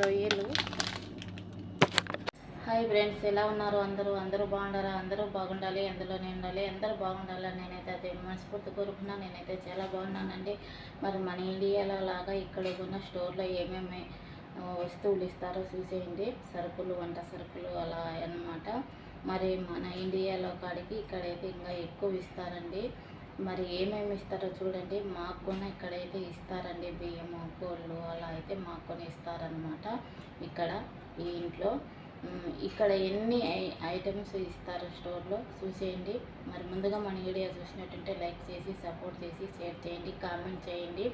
రొయ్యలు. Hi friends ఎలా ఉన్నారు అందరూ? అందరూ బాగుండారా అందరూ బాగుండాలి అందులోనే ఉండాలి అందరూ బాగుండాలని నేనైతే అదే మనస్ఫూర్తి కోరుకున్నా నేనైతే చాలా బాగున్నానండి. మరి మన ఇండియాలో లాగా ఇక్కడ ఉన్న స్టోర్లో ఏమేమి వస్తువులు ఇస్తారో చూసేయండి. సరుకులు వంట సరుకులు అలా అన్నమాట. మరి మన ఇండియాలో కాడికి ఇక్కడైతే ఇంకా ఎక్కువ ఇస్తారండి. మరి ఏమేమి ఇస్తారో చూడండి. మాకు కూడా ఇక్కడైతే ఇస్తారండి బియ్యము కోళ్ళు అలా అయితే మాకు కొని ఇస్తారనమాట ఇక్కడ ఈ ఇంట్లో. ఇక్కడ ఎన్ని ఐ- ఐటమ్స్ ఇస్తారు స్టోర్లో చూసేయండి. మరి ముందుగా మన వీడియో చూసినట్టుంటే లైక్ చేసి సపోర్ట్ చేసి షేర్ చేయండి కామెంట్ చేయండి.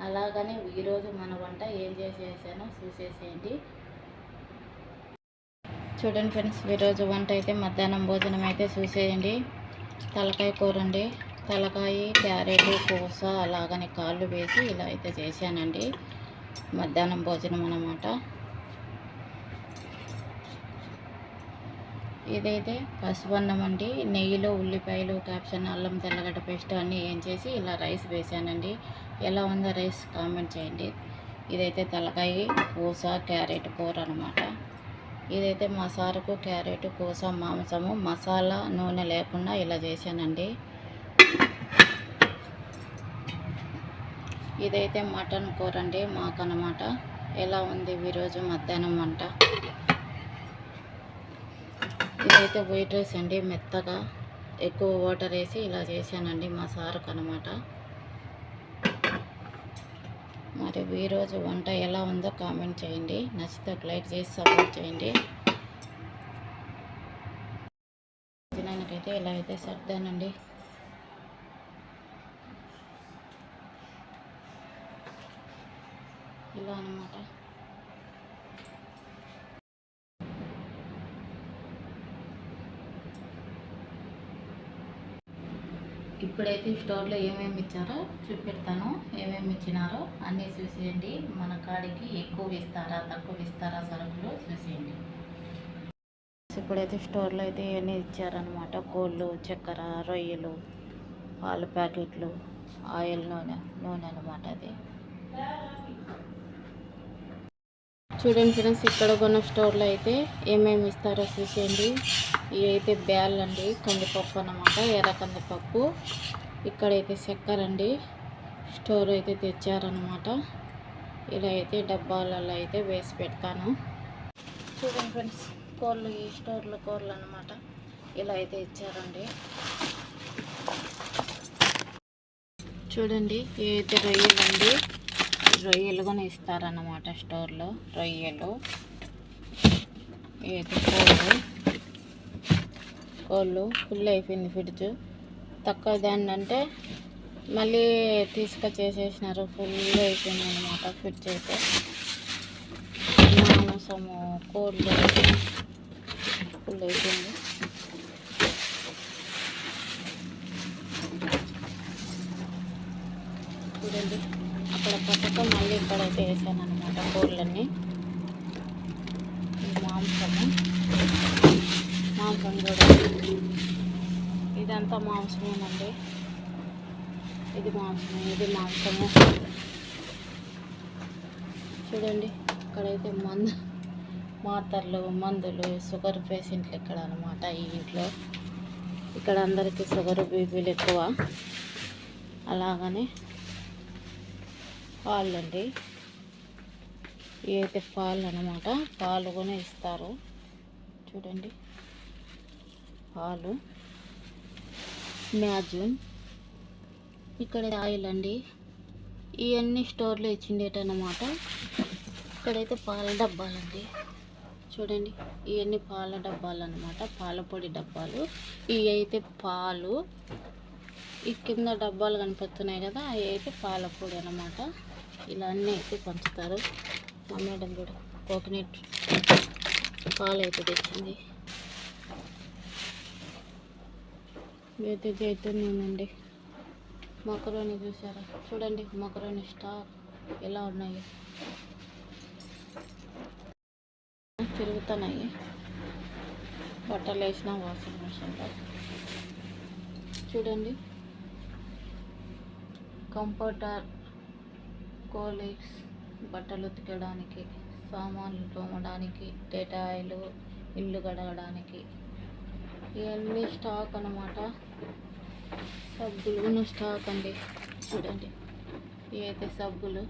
అలాగనే ఈరోజు మన వంట ఏం చేసేసానో చూసేసేయండి. చూడండి ఫ్రెండ్స్ ఈరోజు వంట అయితే మధ్యాహ్నం భోజనం అయితే చూసేయండి. తలకాయ కూర అండి. తలకాయ క్యారెట్ కోస అలాగనే కాళ్ళు వేసి ఇలా అయితే చేశానండి. మధ్యాహ్నం భోజనం అన్నమాట. ఇదైతే పసుపన్నం అండి. నెయ్యిలో ఉల్లిపాయలు క్యాప్షన్ అల్లం తెల్లగడ్డ పేస్ట్ అన్నీ ఏం చేసి ఇలా రైస్ వేసానండి ఎలా ఉందో రైస్ కామెంట్ చేయండి. ఇదైతే తలకాయ పూస క్యారెట్ కూర అనమాట ఇదైతే మా క్యారెట్ కూస మాంసము మసాలా నూనె లేకుండా ఇలా చేశానండి. ఇదైతే మటన్ కూర అండి మాకన్నమాట. ఎలా ఉంది ఈరోజు మధ్యాహ్నం వంట? ఇదైతే వైట్ రైస్ అండి మెత్తగా. ఎక్కువ వాటర్ వేసి ఇలా చేశానండి మా సారుకు అనమాట మరి ఈరోజు వంట ఎలా ఉందో కామెంట్ చేయండి. నచ్చితే ఒక లైక్ చేసి సపోర్ట్ చేయండి. తినడానికైతే ఇలా అయితే సర్దానండి. ఇలా అనమాట ఇప్పుడైతే స్టోర్లో ఏమేమి ఇచ్చారో చూపెడతాను. ఏమేమి ఇచ్చినారో అన్నీ చూసేయండి. మన కాడికి ఎక్కువ ఇస్తారా తక్కువ ఇస్తారా సరుకులు చూసేయండి. ఇప్పుడైతే స్టోర్లో అయితే ఇవన్నీ ఇచ్చారనమాట కోళ్ళు చక్కెర రొయ్యలు పాలు ప్యాకెట్లు ఆయిల్ నూనె నూనె అనమాట అది. చూడండి ఫ్రెండ్స్ ఇక్కడ కొన్న స్టోర్లో అయితే ఏమేమి ఇస్తారో చూసేయండి. ఇవి అయితే బ్యాల్ అండి కందిపప్పు అన్నమాట ఎర్ర కందిపప్పు. ఇక్కడైతే చక్కెర అండి స్టోర్ అయితే తెచ్చారనమాట ఇలా అయితే డబ్బాలలో అయితే వేసి పెడతాను. చూడండి ఫ్రెండ్స్ కూరలు ఈ స్టోర్లో కూరలు అనమాట ఇలా అయితే ఇచ్చారండి. చూడండి ఇవి అయితే రొయ్యలు కూడా ఇస్తారన్నమాట స్టోర్లో రొయ్యలు. ఇవైతే కోళ్ళు? కోళ్ళు ఫుల్ అయిపోయింది ఫ్రిడ్జ్. తక్కువ దాన్ని అంటే మళ్ళీ తీసుకొచ్చేసేసినారు. ఫుల్ అయిపోయింది అనమాట ఫ్రిడ్జ్ అయితే. మాంసము కోళ్ళు. ఫుల్ అయిపోయింది. చూడండి. అక్కడ పక్కక మళ్ళీ ఇక్కడైతే వేసాను అనమాట కోళ్ళన్నీ మాంసము మాంసం కూడా ఇదంతా మాంసమేనండి ఇది మాంసము ఇది మాంసము చూడండి ఇక్కడైతే మందు మాత్రలు మందులు షుగర్ పేషెంట్లు ఇక్కడ అనమాట ఈ ఇంట్లో ఇక్కడ అందరికీ షుగర్ బీపీలు ఎక్కువ అలాగనే పాలు అండి ఇవైతే పాలు అనమాట పాలు కూడా ఇస్తారు. చూడండి. పాలు. మ్యాజూన్ ఇక్కడ ఆయిల్ అండి. ఇవన్నీ స్టోర్లో ఇచ్చిండేటన్నమాట. ఇక్కడైతే పాల డబ్బాలండి. చూడండి. ఇవన్నీ పాల డబ్బాలు అనమాట పాల పొడి డబ్బాలు. ఇవి అయితే పాలు. ఈ కింద డబ్బాలు కనిపిస్తున్నాయి కదా అవి అయితే పాల పొడి అనమాట ఇలా అన్నీ అయితే పంచుతారు. మా మేడం కూడా కోకోనట్ పాలు అయితే తెచ్చింది. ఇదైతే జైతున్నండి మొక్కరోని చూసారా? చూడండి మొక్కరోని స్టాక్ ఎలా ఉన్నాయి. తిరుగుతున్నాయి బట్టలు వేసిన వాషింగ్ మిషన్లో చూడండి. కంఫర్టర్ కోలిక్స్ బట్టలు ఉతకడానికి సామాన్లు తోమడానికి డేటాయిలు ఇల్లు కడగడానికి ఇవన్నీ స్టాక్ అన్నమాట. సబ్బులు స్టాక్ అండి. చూడండి. ఇవైతే సబ్బులు.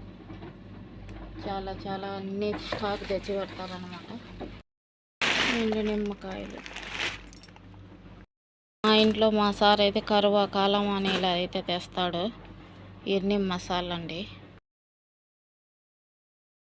చాలా చాలా అన్ని స్టాక్ తెచ్చి పెడతారనమాట ఎండు నిమ్మకాయలు. మా ఇంట్లో మా సార్ అయితే కరువా కాలం అని ఇలా అయితే తెస్తాడు. ఇవన్నీ మసాలండి.